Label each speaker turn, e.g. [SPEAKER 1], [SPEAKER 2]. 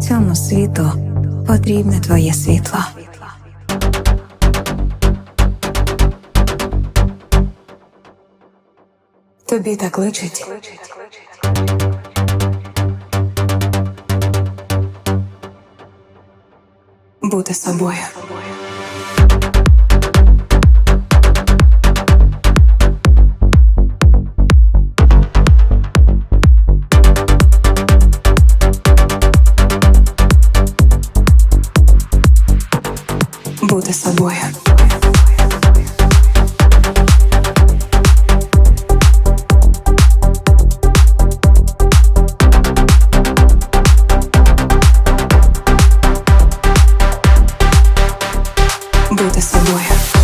[SPEAKER 1] Цьому світу потрібне твоє світло. Тобі так личить. Бути собою. бути собою. Бути собою.